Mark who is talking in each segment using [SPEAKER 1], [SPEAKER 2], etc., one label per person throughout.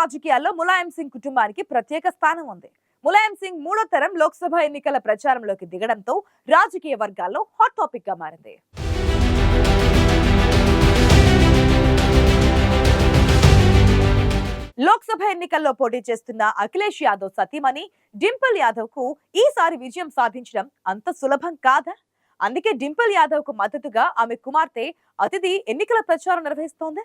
[SPEAKER 1] రాజకీయాల్లో ములాయం సింగ్ కుటుంబానికి ప్రత్యేక స్థానం ఉంది. ములాయం సింగ్ మూడో తరం లోక్సభ ఎన్నికల ప్రచారంలోకి దిగడంతో రాజకీయ వర్గాల్లో హాట్ టాపిక్గా మారింది. లోక్సభ ఎన్నికల్లో పోటీ చేస్తున్న అఖిలేష్ యాదవ్ సతీమణి డింపుల్ యాదవ్కు ఈసారి విజయం సాధించడం అంత సులభం కాదా? అందుకే డింపుల్ యాదవ్కు మద్దతుగా ఆమె కుమార్తె అతిథి ఎన్నికల ప్రచారం నిర్వహిస్తోంది.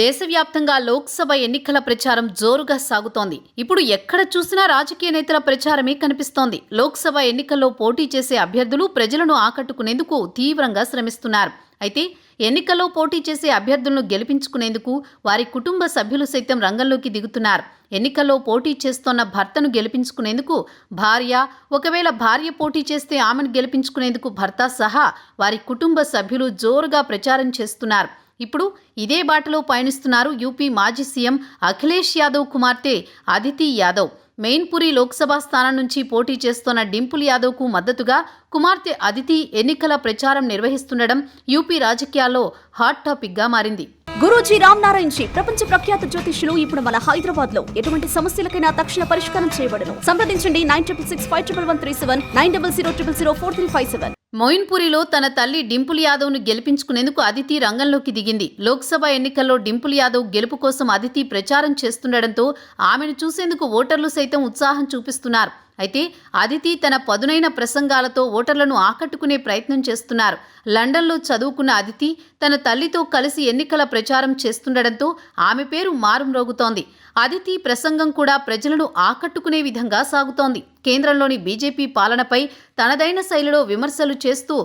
[SPEAKER 2] దేశవ్యాప్తంగా లోక్సభ ఎన్నికల ప్రచారం జోరుగా సాగుతోంది. ఇప్పుడు ఎక్కడ చూసినా రాజకీయ నేతల ప్రచారమే కనిపిస్తోంది. లోక్సభ ఎన్నికల్లో పోటీ చేసే అభ్యర్థులు ప్రజలను ఆకట్టుకునేందుకు తీవ్రంగా శ్రమిస్తున్నారు. అయితే ఎన్నికల్లో పోటీ చేసే అభ్యర్థులను గెలిపించుకునేందుకు వారి కుటుంబ సభ్యులు సైతం రంగంలోకి దిగుతున్నారు. ఎన్నికల్లో పోటీ చేస్తోన్న భర్తను గెలిపించుకునేందుకు భార్య ఒకవేళ భార్య పోటీ చేస్తే ఆమెను గెలిపించుకునేందుకు భర్త సహా వారి కుటుంబ సభ్యులు జోరుగా ప్రచారం చేస్తున్నారు. ఇప్పుడు ఇదే బాటలో పయనిస్తున్నారు యూపీ మాజీ సీఎం అఖిలేష్ యాదవ్ కుమార్తె అదితి యాదవ్. మెయిన్పురి లోక్సభ స్థానం నుంచి పోటీ చేస్తున్న డింపుల్ యాదవ్కు మద్దతుగా కుమార్తె అదితి ఎన్నికల ప్రచారం నిర్వహిస్తుండడం యూపీ రాజకీయాల్లో హాట్ టాపిక్గా మారింది.
[SPEAKER 3] గురూజీ రామ్ నారాయణ్ జీ ప్రపంచ ప్రఖ్యాత జ్యోతిష్యులు ఇప్పుడు మన హైదరాబాద్లో ఎటువంటి సమస్యలకైనా తక్షణ పరిష్కారం చేయబడను. సంప్రదించండి nine triple six five triple one three seven nine double zero triple zero four three five seven.
[SPEAKER 2] మొయిన్పురిలో తన తల్లి డింపుల్ యాదవ్ను గెలిపించుకునేందుకు అదితి రంగంలోకి దిగింది. లోక్సభ ఎన్నికల్లో డింపుల్ యాదవ్ గెలుపు కోసం అదితి ప్రచారం చేస్తుండటంతో ఆమెను చూసేందుకు ఓటర్లు సైతం ఉత్సాహం చూపిస్తున్నారు. అయితే అదితి తన పదునైన ప్రసంగాలతో ఓటర్లను ఆకట్టుకునే ప్రయత్నం చేస్తున్నారు. లండన్లో చదువుకున్న అదితి తన తల్లితో కలిసి ఎన్నికల ప్రచారం చేస్తుండటంతో ఆమె పేరు మారుమ్రోగుతోంది అదితి ప్రసంగం కూడా ప్రజలను ఆకట్టుకునే విధంగా సాగుతోంది. కేంద్రంలోని బీజేపీ పాలనపై తనదైన శైలిలో విమర్శలు చేస్తూ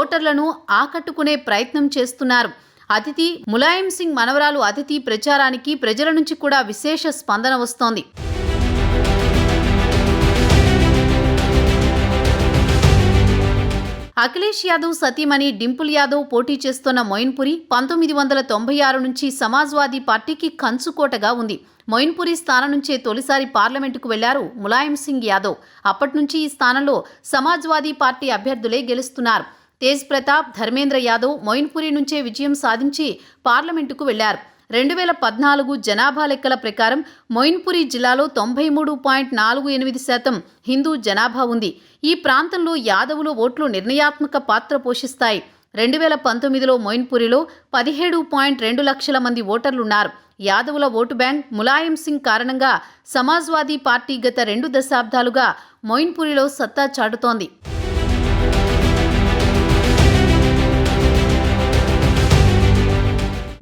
[SPEAKER 2] ఓటర్లను ఆకట్టుకునే ప్రయత్నం చేస్తున్నారు. అతిథి ములాయం సింగ్ మనవరాలు అతిథి ప్రచారానికి ప్రజల నుంచి కూడా విశేష స్పందన వస్తోంది. అఖిలేష్ యాదవ్ సతీమణి డింపుల్ యాదవ్ పోటీ చేస్తున్న మొయిన్పురి పంతొమ్మిది వందల తొంభై ఆరు నుంచి సమాజ్వాదీ పార్టీకి కంచుకోటగా ఉంది. మొయిన్పురి స్థానం నుంచే తొలిసారి పార్లమెంటుకు వెళ్ళారు ములాయం సింగ్ యాదవ్. అప్పటి నుంచి ఈ స్థానంలో సమాజ్వాదీ పార్టీ అభ్యర్థులే గెలుస్తున్నారు. తేజ్ ప్రతాప్ ధర్మేంద్ర యాదవ్ మొయిన్పురి నుంచే విజయం సాధించి పార్లమెంటుకు వెళ్ళారు. రెండు వేల పద్నాలుగు జనాభా లెక్కల ప్రకారం మొయిన్పురి జిల్లాలో తొంభై మూడు పాయింట్ నాలుగు ఎనిమిది శాతం హిందూ జనాభా ఉంది. ఈ ప్రాంతంలో యాదవుల ఓట్లు నిర్ణయాత్మక పాత్ర పోషిస్తాయి. రెండు వేల పంతొమ్మిదిలో మొయిన్పురిలో పదిహేడు పాయింట్ రెండు లక్షల మంది ఓటర్లున్నారు. యాదవుల ఓటు బ్యాంక్ ములాయం సింగ్ కారణంగా సమాజ్వాదీ పార్టీ గత రెండు దశాబ్దాలుగా మొయిన్పురిలో సత్తా చాటుతోంది.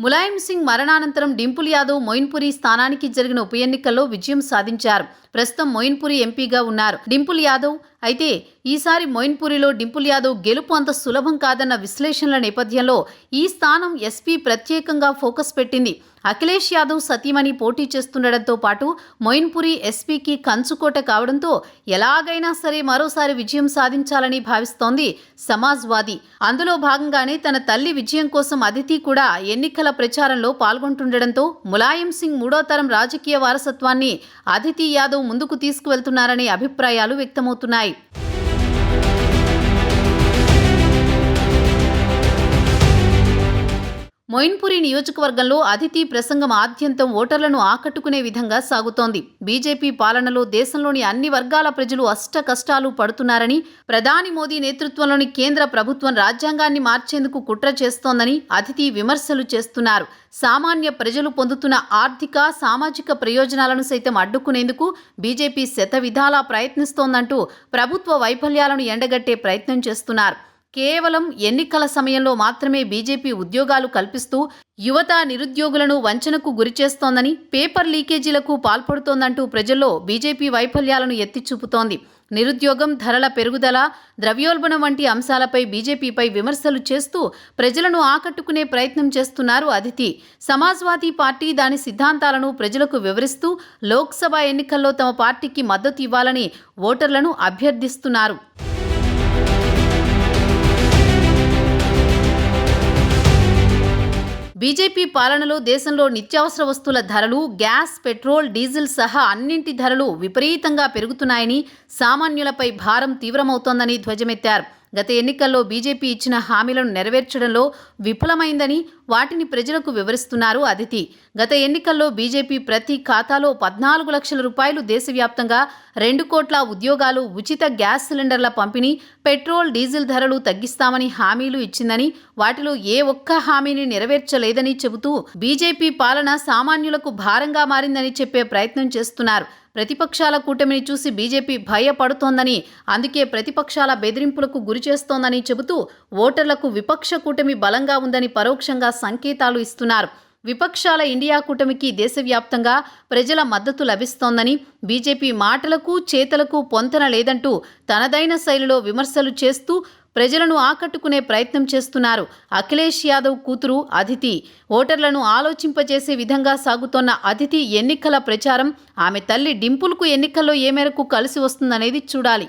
[SPEAKER 2] ములాయం సింగ్ మరణానంతరం డింపుల్ యాదవ్ మొయిన్పురి స్థానానికి జరిగిన ఉప ఎన్నికల్లో విజయం సాధించారు. ప్రస్తుతం మొయిన్పురి ఎంపీగా ఉన్నారు. డింపుల్ యాదవ్ అయితే ఈసారి మొయిన్పురిలో డింపుల్ యాదవ్ గెలుపు అంత సులభం కాదన్న విశ్లేషణల నేపథ్యంలో ఈ స్థానం ఎస్పీ ప్రత్యేకంగా ఫోకస్ పెట్టింది. అఖిలేష్ యాదవ్ సతీమణి పోటీ చేస్తుండటంతో పాటు మొయిన్పురి ఎస్పీకి కంచుకోట కావడంతో ఎలాగైనా సరే మరోసారి విజయం సాధించాలని భావిస్తోంది సమాజ్వాదీ. అందులో భాగంగానే తన తల్లి విజయం కోసం అదితి కూడా ఎన్నికల ప్రచారంలో పాల్గొంటుండటంతో ములాయం సింగ్ మూడో తరం రాజకీయ వారసత్వాన్ని అదితి యాదవ్ ముందుకు తీసుకువెళ్తున్నారనే అభిప్రాయాలు వ్యక్తమవుతున్నాయి. మొయిన్పురి నియోజకవర్గంలో అతిథి ప్రసంగం ఆద్యంతం ఓటర్లను ఆకట్టుకునే విధంగా సాగుతోంది. బీజేపీ పాలనలో దేశంలోని అన్ని వర్గాల ప్రజలు అష్ట కష్టాలు పడుతున్నారని ప్రధాని మోదీ నేతృత్వంలోని కేంద్ర ప్రభుత్వం రాజ్యాంగాన్ని మార్చేందుకు కుట్ర చేస్తోందని అతిథి విమర్శలు చేస్తున్నారు. సామాన్య ప్రజలు పొందుతున్న ఆర్థిక సామాజిక ప్రయోజనాలను సైతం అడ్డుకునేందుకు బీజేపీ శత విధాలా ప్రయత్నిస్తోందంటూ ప్రభుత్వ వైఫల్యాలను ఎండగట్టే ప్రయత్నం చేస్తున్నారు. కేవలం ఎన్నికల సమయంలో మాత్రమే బీజేపీ ఉద్యోగాలు కల్పిస్తూ యువత నిరుద్యోగులను వంచనకు గురిచేస్తోందని పేపర్ లీకేజీలకు పాల్పడుతోందంటూ ప్రజల్లో బీజేపీ వైఫల్యాలను ఎత్తిచూపుతోంది. నిరుద్యోగం ధరల పెరుగుదల ద్రవ్యోల్బణం వంటి అంశాలపై బీజేపీపై విమర్శలు చేస్తూ ప్రజలను ఆకట్టుకునే ప్రయత్నం చేస్తున్నారు అదితి. సమాజ్వాదీ పార్టీ దాని సిద్ధాంతాలను ప్రజలకు వివరిస్తూ లోక్సభ ఎన్నికల్లో తమ పార్టీకి మద్దతు ఇవ్వాలని ఓటర్లను అభ్యర్థిస్తున్నారు. బీజేపీ పాలనలో దేశంలో నిత్యావసర వస్తువుల ధరలు గ్యాస్ పెట్రోల్ డీజిల్ సహా అన్నింటి ధరలు విపరీతంగా పెరుగుతున్నాయని సామాన్యులపై భారం తీవ్రమవుతోందని ధ్వజమెత్తారు. గత ఎన్నికల్లో బీజేపీ ఇచ్చిన హామీలను నెరవేర్చడంలో విఫలమైందని వాటిని ప్రజలకు వివరిస్తున్నారు అదితి. గత ఎన్నికల్లో బీజేపీ ప్రతి ఖాతాలో పద్నాలుగు లక్షల రూపాయలు దేశవ్యాప్తంగా రెండు కోట్ల ఉద్యోగాలు ఉచిత గ్యాస్ సిలిండర్ల పంపిణీ పెట్రోల్ డీజిల్ ధరలు తగ్గిస్తామని హామీలు ఇచ్చిందని వాటిలో ఏ ఒక్క హామీని నెరవేర్చలేదని చెబుతూ బీజేపీ పాలన సామాన్యులకు భారంగా మారిందని చెప్పే ప్రయత్నం చేస్తున్నారు. ప్రతిపక్షాల కూటమిని చూసి బీజేపీ భయపడుతోందని అందుకే ప్రతిపక్షాల బెదిరింపులకు గురి చేస్తోందని చెబుతూ ఓటర్లకు విపక్ష కూటమి బలంగా ఉందని పరోక్షంగా సంకేతాలు ఇస్తున్నారు. విపక్షాల ఇండియా కూటమికి దేశవ్యాప్తంగా ప్రజల మద్దతు లభిస్తోందని బీజేపీ మాటలకు చేతలకు పొంతన లేదంటూ తనదైన శైలిలో విమర్శలు చేస్తూ ప్రజలను ఆకట్టుకునే ప్రయత్నం చేస్తున్నారు. అఖిలేష్ యాదవ్ కూతురు అదితి. ఓటర్లను ఆలోచింపజేసే విధంగా సాగుతోన్న అదితి ఎన్నికల ప్రచారం ఆమె తల్లి డింపుల్కు ఎన్నికల్లో ఏ మేరకు కలిసి వస్తుందనేది చూడాలి.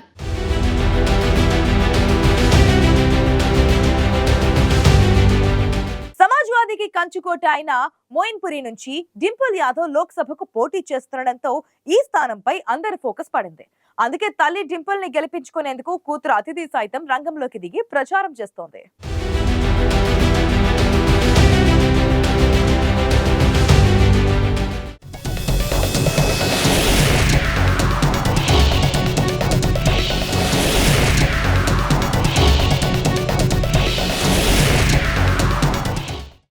[SPEAKER 1] కంచుకోట అయిన మోయిన్పురి నుంచి డింపుల్ యాదవ్ లోక్సభకు పోటీ చేస్తుండటంతో ఈ స్థానంపై అందరి ఫోకస్ పడింది. అందుకే తల్లి డింపుల్ని గెలిపించుకునేందుకు కూతురు అతిథి సైతం రంగంలోకి దిగి ప్రచారం చేస్తోంది.